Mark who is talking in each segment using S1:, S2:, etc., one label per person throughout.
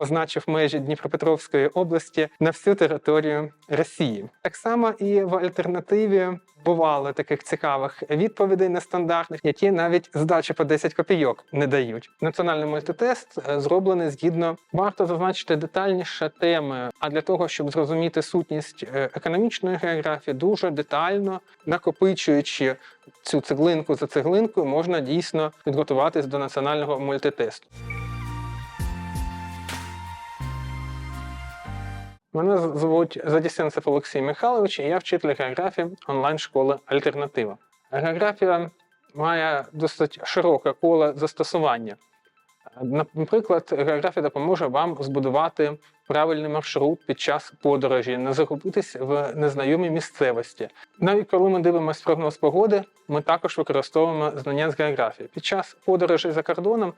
S1: позначив межі Дніпропетровської області на всю територію Росії. Так само і в альтернативі бувало таких цікавих відповідей нестандартних, які навіть здачі по 10 копійок не дають. Національний мультитест е, зроблений згідно варто зазначити детальніше теми. А для того, щоб зрозуміти сутність е, економічної географії, дуже детально накопичуючи цю цеглинку за цеглинкою, можна дійсно підготуватись до національного мультитесту. Мене звуть Задісенцев Олексій Михайлович, і я вчитель географії онлайн-школи Альтернатива. Географія має досить широке коло застосування. Наприклад, географія допоможе вам збудувати правильний маршрут під час подорожі, не загубитись в незнайомій місцевості. Навіть коли ми дивимося прогноз погоди, ми також використовуємо знання з географії. Під час подорожі за кордоном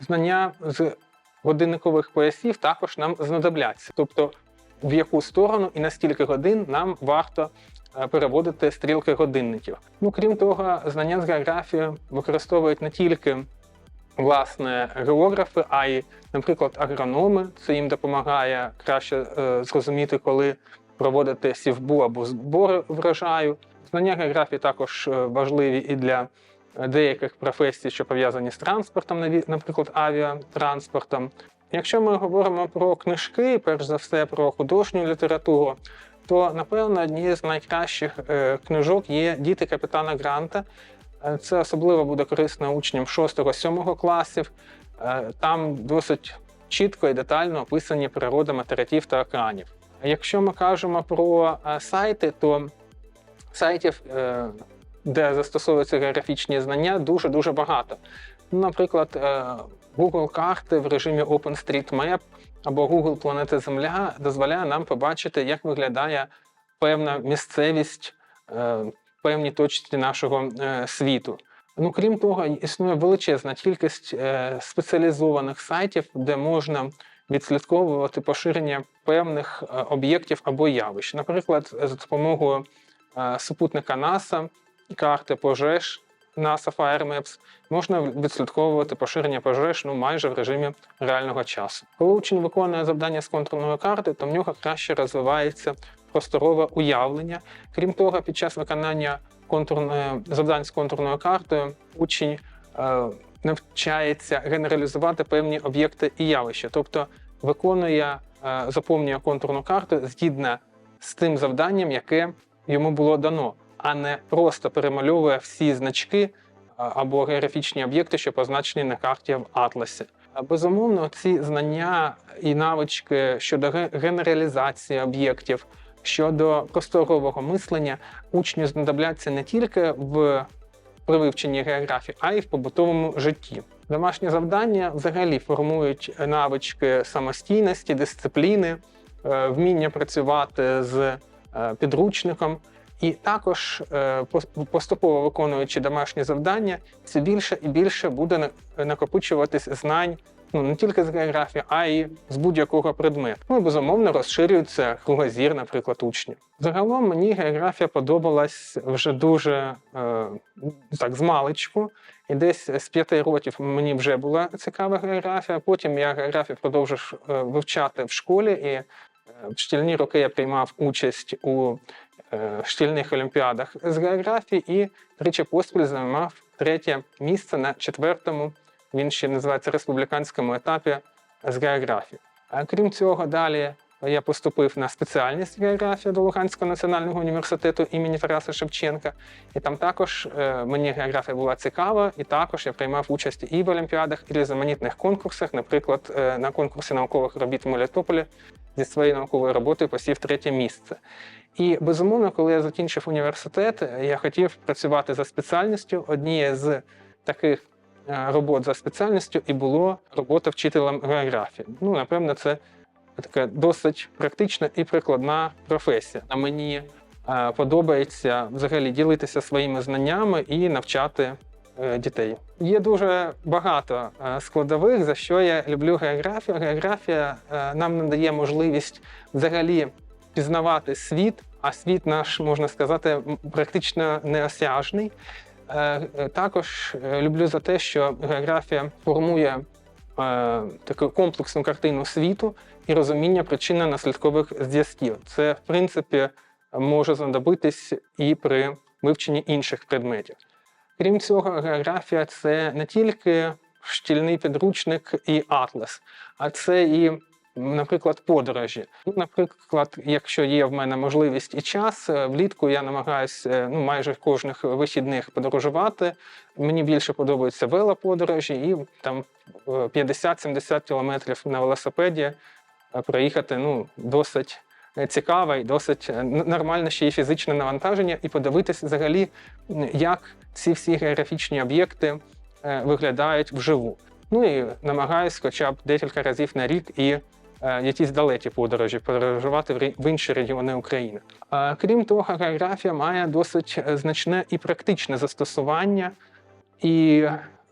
S1: знання з годинникових поясів також нам знадобляться. Тобто, в яку сторону і на стільки годин нам варто е, переводити стрілки годинників. Ну, крім того, знання з географії використовують не тільки власне географи, а й, наприклад, агрономи. Це їм допомагає краще е, зрозуміти, коли проводити сівбу або збори врожаю. Знання географії також е, важливі і для деяких професій, що пов'язані з транспортом, наприклад, авіатранспортом. Якщо ми говоримо про книжки, перш за все про художню літературу, то напевно однією з найкращих е, книжок є Діти капітана Гранта. Е, Це особливо буде корисно учням 6-7 класів. Е, Там досить чітко і детально описані природа материків та океанів. Якщо ми кажемо про сайти, то сайтів, де застосовуються географічні знання, дуже дуже багато. Наприклад, е, Google карти в режимі OpenStreetMap або Google Планети Земля дозволяє нам побачити, як виглядає певна місцевість е, певній точці нашого е, світу. Ну, крім того, існує величезна кількість спеціалізованих сайтів, де можна відслідковувати поширення певних об'єктів або явищ. Наприклад, за допомогою супутника NASA, карти пожеж NASA Fire Maps, можна відслідковувати поширення пожеж ну, майже в режимі реального часу. Коли учень виконує завдання з контурної карти, то в нього краще розвивається просторове уявлення. Крім того, під час виконання контурної завдань з контурною картою учень е, навчається генералізувати певні об'єкти і явища, тобто виконує, е, заповнює контурну карту згідно з тим завданням, яке йому було дано, а не просто перемальовує всі значки або географічні об'єкти, що позначені на карті в атласі. Безумовно, ці знання і навички щодо генералізації об'єктів, щодо просторового мислення учню знадобляться не тільки в при вивченні географії, а й в побутовому житті. Домашні завдання взагалі формують навички самостійності, дисципліни, е, вміння працювати з е, підручником. І також е, поступово виконуючи домашні завдання, все більше і більше буде на- накопичуватись знань ну не тільки з географії, а й з будь-якого предмету. Ну безумовно розширюється кругозір, наприклад, учнів. Загалом мені географія подобалась вже дуже е, так з маличку. І десь з п'яти років мені вже була цікава географія. Потім я географію продовжив е, вивчати в школі, і е, в шкільні роки я приймав участь у шкільних олімпіадах з географії і тричі поспіль займав третє місце на четвертому. Він ще називається республіканському етапі з географії. А крім цього, далі я поступив на спеціальність географія до Луганського національного університету імені Тараса Шевченка. І там також е, мені географія була цікава, і також я приймав участь і в олімпіадах, і в різноманітних конкурсах. Наприклад, е, на конкурсі наукових робіт в Мелітополі зі своєю науковою роботою посів третє місце. І безумовно, коли я закінчив університет, я хотів працювати за спеціальністю. Однією з таких е, робот за спеціальністю і було робота вчителем географії. Ну, напевно, це така досить практична і прикладна професія. А мені е, подобається взагалі ділитися своїми знаннями і навчати е, дітей. Є дуже багато складових, за що я люблю географію. Географія нам надає можливість взагалі пізнавати світ, а світ наш, можна сказати, практично неосяжний. Е, е, Також е, люблю за те, що географія формує таку комплексну картину світу і розуміння причинно-наслідкових зв'язків. Це, в принципі, може знадобитись і при вивченні інших предметів. Крім цього, географія це не тільки шкільний підручник і атлас, а це і, наприклад, подорожі. Ну, Наприклад, якщо є в мене можливість і час, е, влітку я намагаюся ну, майже кожних вихідних подорожувати. Мені більше подобаються велоподорожі і там е, 50-70 кілометрів на велосипеді е, проїхати ну, досить цікаве і досить е, нормальне ще й фізичне навантаження, і подивитися взагалі, як ці всі географічні об'єкти е, виглядають вживу. Ну і намагаюсь хоча б декілька разів на рік і е, якісь далекі подорожі подорожувати в інші регіони України. Е, Крім того, географія має досить е, значне і практичне застосування. І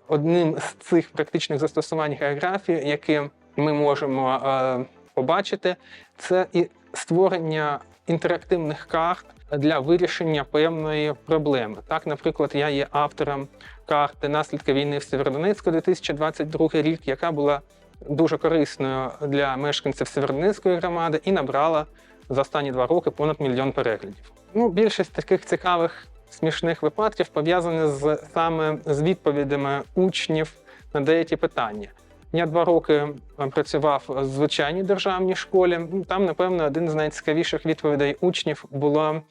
S1: одним з цих практичних застосувань географії, яке ми можемо е, побачити, це і створення інтерактивних карт для вирішення певної проблеми. Так, наприклад, я є автором карти наслідки війни в Сєвєродонецьку 2022 рік, яка була дуже корисною для мешканців Сєвєродонецької громади і набрала за останні два роки понад мільйон переглядів. Ну, більшість таких цікавих смішних випадків пов'язані з саме з відповідями учнів на деякі питання. Я два роки е, працював в звичайній державній школі. Там, напевно, один з найцікавіших відповідей учнів було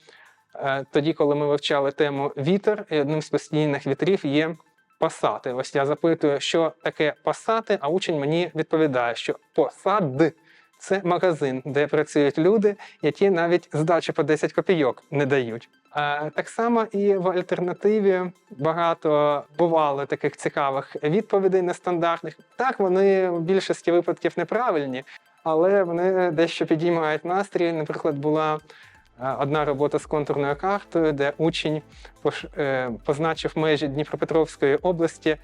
S1: е, тоді, коли ми вивчали тему вітер, і одним з постійних вітрів є пасати. Ось я запитую, що таке пасати, а учень мені відповідає, що посад це магазин, де працюють люди, які навіть здачі по 10 копійок не дають. Так само і в альтернативі багато бувало таких цікавих відповідей нестандартних. Так, вони в більшості випадків неправильні, але вони дещо підіймають настрій. Наприклад, була одна робота з контурною картою, де учень е, позначив межі Дніпропетровської області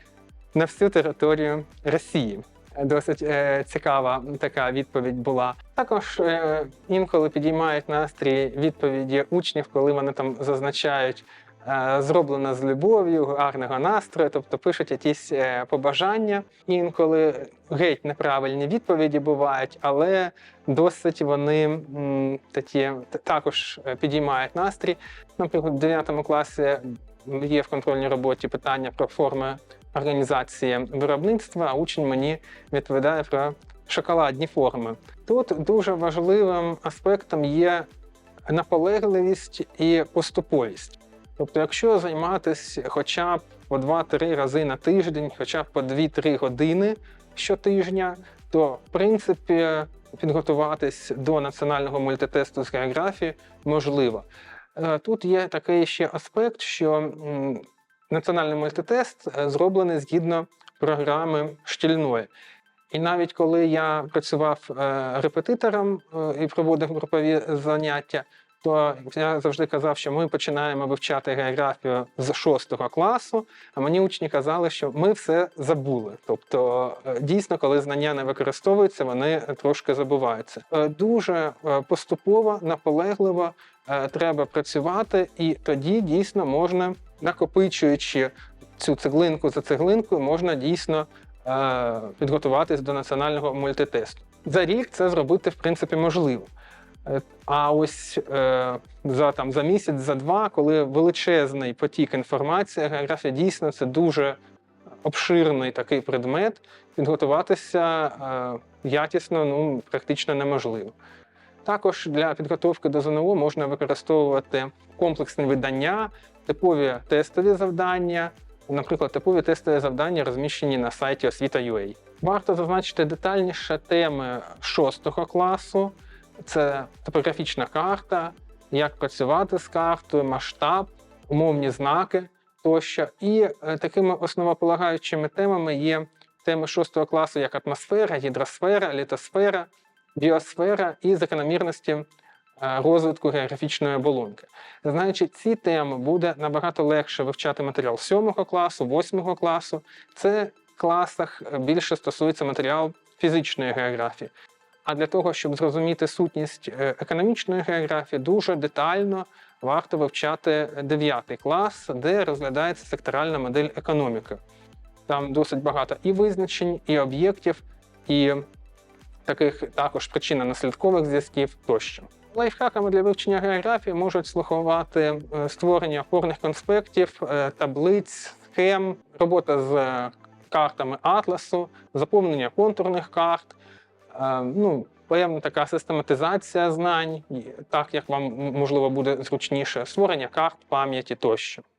S1: на всю територію Росії. Досить е, цікава така відповідь була. Також е, інколи підіймають настрій відповіді учнів, коли вони там зазначають е, зроблено з любов'ю, гарного настрою, тобто пишуть якісь е, побажання. Інколи геть неправильні відповіді бувають, але досить вони такі також е, підіймають настрій. Наприклад, в 9 класі є в контрольній роботі питання про форми організації виробництва, а учень мені відповідає про шоколадні форми. Тут дуже важливим аспектом є наполегливість і поступовість. Тобто, якщо займатися хоча б по 2-3 рази на тиждень, хоча б по 2-3 години щотижня, то в принципі підготуватись до національного мультитесту з географії можливо. Е, Тут є такий ще аспект, що національний мультитест е, зроблений згідно програми шкільної. І навіть коли я працював е, репетитором і проводив групові заняття, то я завжди казав, що ми починаємо вивчати географію з 6 класу, а мені учні казали, що ми все забули. Тобто, е, дійсно, коли знання не використовуються, вони трошки забуваються. Е, Дуже е, поступово, наполегливо треба працювати, і тоді дійсно можна, накопичуючи цю цеглинку за цеглинкою, можна дійсно підготуватись до національного мультитесту. За рік це зробити в принципі можливо. Е, А ось е, за там за місяць, за два, коли величезний потік інформації, географія дійсно це дуже обширний такий предмет. Підготуватися е, якісно ну практично неможливо. Також для підготовки до ЗНО можна використовувати комплексні видання, типові тестові завдання. Наприклад, типові тестові завдання розміщені на сайті освіта.ua. Варто зазначити детальніше теми 6 класу. Це топографічна карта, як працювати з картою, масштаб, умовні знаки тощо. І е, такими основополагаючими темами є теми 6 класу, як атмосфера, гідросфера, літосфера, біосфера і закономірності е, розвитку географічної оболонки. Знаючи ці теми, буде набагато легше вивчати матеріал 7 класу, 8 класу. Це в класах е, більше стосується матеріал фізичної географії. А для того, щоб зрозуміти сутність е, економічної географії, дуже детально варто вивчати 9 клас, де розглядається секторальна модель економіки. Там досить багато і визначень, і об'єктів, і таких також причинно-наслідкових зв'язків тощо. Лайфхаками для вивчення географії можуть слугувати е, створення опорних конспектів, е, таблиць, схем, робота з картами атласу, заповнення контурних карт, ну, певна така систематизація знань, так як вам можливо буде зручніше, створення карт пам'яті тощо.